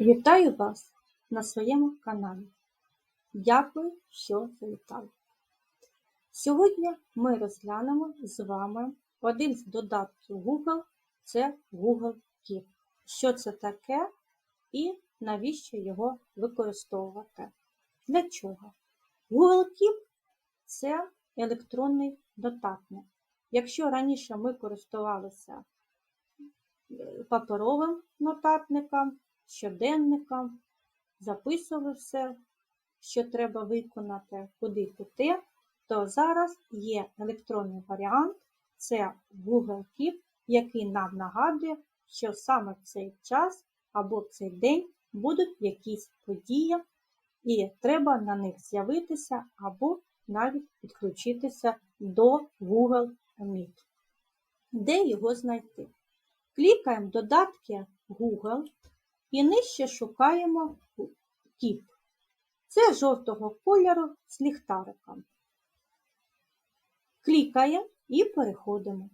Вітаю вас на своєму каналі. Дякую, що завітали. Сьогодні ми розглянемо з вами один з додатків Google це Google Keep. Що це таке і навіщо його використовувати? Для чого? Google Keep це електронний додатник. Якщо раніше ми користувалися е, паперовим нотатником, щоденником, записували все, що треба виконати, куди піти, то зараз є електронний варіант, це Google Keep, який нам нагадує, що саме в цей час або в цей день будуть якісь події, і треба на них з'явитися або навіть підключитися до Google Meet. Де його знайти? Клікаємо додатки Google і нижче шукаємо кіп. Це жовтого кольору з ліхтариком. Клікаємо і переходимо.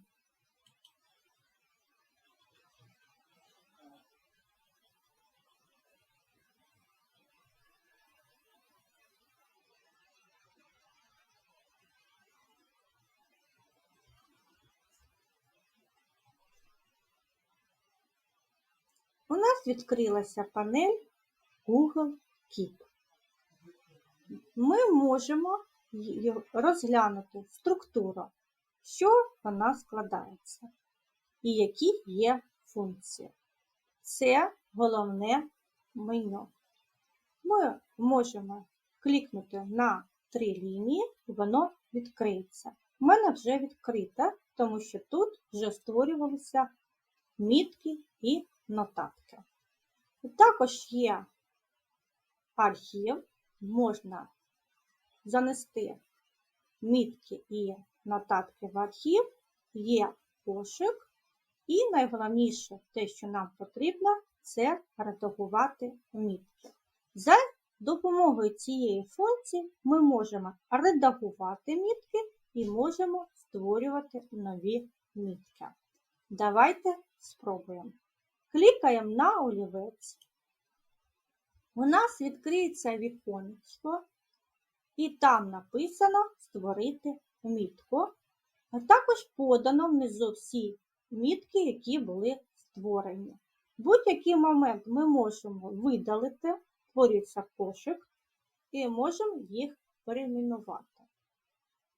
У нас відкрилася панель Google Keep. Ми можемо розглянути структуру, що вона складається, і які є функції. Це головне меню. Ми можемо клікнути на три лінії, і воно відкриється. У мене вже відкрите, тому що тут вже створювалися мітки і нотатки. Також є архів, можна занести мітки і нотатки в архів, є пошук, і найголовніше те, що нам потрібно, це редагувати мітки. За допомогою цієї функції ми можемо редагувати мітки і можемо створювати нові мітки. Давайте спробуємо. Клікаємо на олівець. У нас відкриється віконечко, і там написано Створити мітку, а також подано внизу всі мітки, які були створені. Будь-який момент ми можемо видалити, створюється кошик, і можемо їх перейменувати.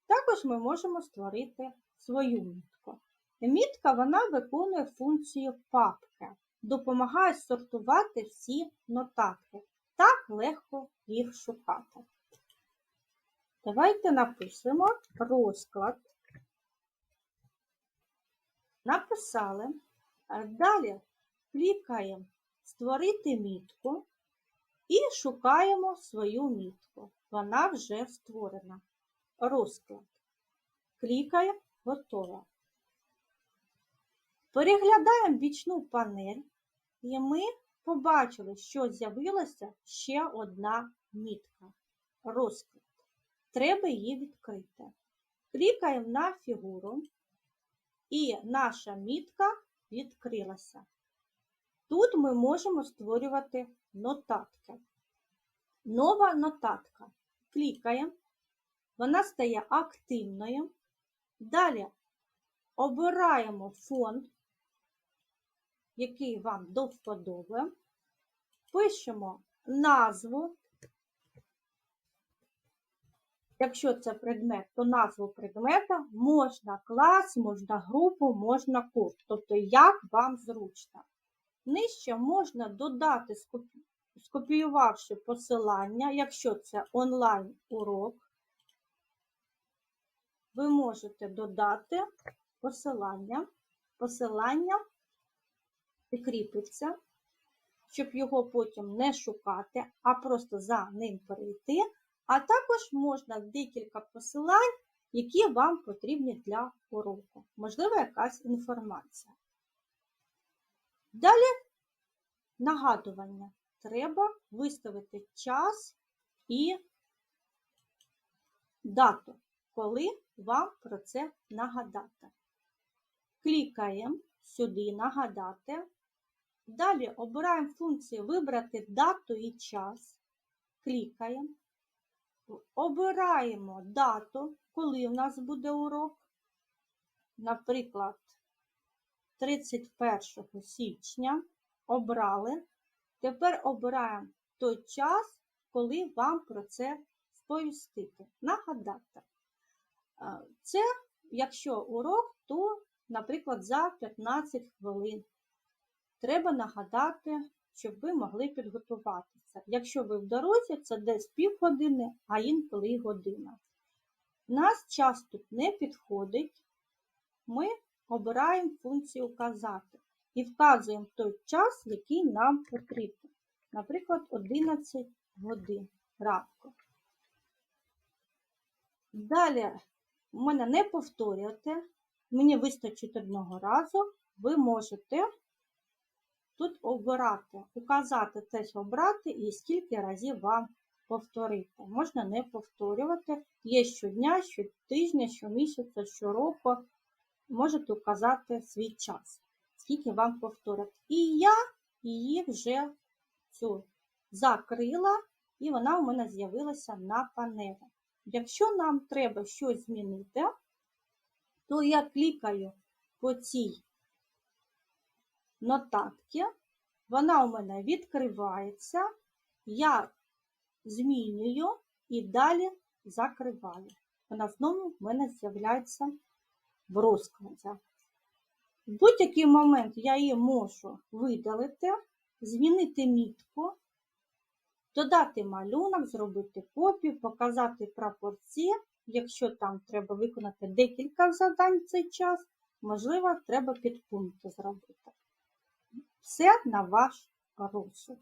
Також ми можемо створити свою мітку. Мітка вона виконує функцію папки допомагає сортувати всі нотатки. Так легко їх шукати. Давайте напишемо розклад. Написали. Далі клікаємо Створити мітку і шукаємо свою мітку. Вона вже створена. Розклад. Клікаємо Готово. Переглядаємо бічну панель, і ми побачили, що з'явилася ще одна мітка. Розклад. Треба її відкрити. Клікаємо на фігуру, і наша мітка відкрилася. Тут ми можемо створювати нотатки. Нова нотатка. Клікаємо, вона стає активною. Далі обираємо фонд, який вам до вподоби, пишемо назву. Якщо це предмет, то назву предмета можна клас, можна групу, можна курс, тобто як вам зручно. Нижче можна додати, скопіювавши посилання, якщо це онлайн-урок, ви можете додати посилання. Посилання прикріпиться, щоб його потім не шукати, а просто за ним перейти. А також можна декілька посилань, які вам потрібні для уроку. Можливо, якась інформація. Далі нагадування. Треба виставити час і дату, коли вам про це нагадати. Клікаємо сюди Нагадати Далі обираємо функцію Вибрати дату і час. Клікаємо. Обираємо дату, коли у нас буде урок. Наприклад, 31 січня обрали. Тепер обираємо той час, коли вам про це сповістити. Нагадати. Це, якщо урок, то, наприклад, за 15 хвилин. Треба нагадати, щоб ви могли підготуватися. Якщо ви в дорозі, це десь півгодини, а інколи година. Нас час тут не підходить. Ми обираємо функцію «Указати» і вказуємо той час, який нам потрібен. Наприклад, 11 годин ранку. Далі у мене не повторювати, мені вистачить одного разу, ви можете тут обирати, указати теж обрати і скільки разів вам повторити. Можна не повторювати. Є щодня, щотижня, щомісяця, щороку. Можете указати свій час, скільки вам повторити. І я її вже цю закрила, і вона у мене з'явилася на панелі. Якщо нам треба щось змінити, то я клікаю по цій нотатці, вона у мене відкривається, я змінюю і далі закриваю. Вона знову в мене з'являється в розкладі. В будь-який момент я її можу видалити, змінити мітку, додати малюнок, зробити копію, показати прапорці. Якщо там треба виконати декілька завдань в цей час, можливо, треба підпункти зробити. Все на ваш розсуд.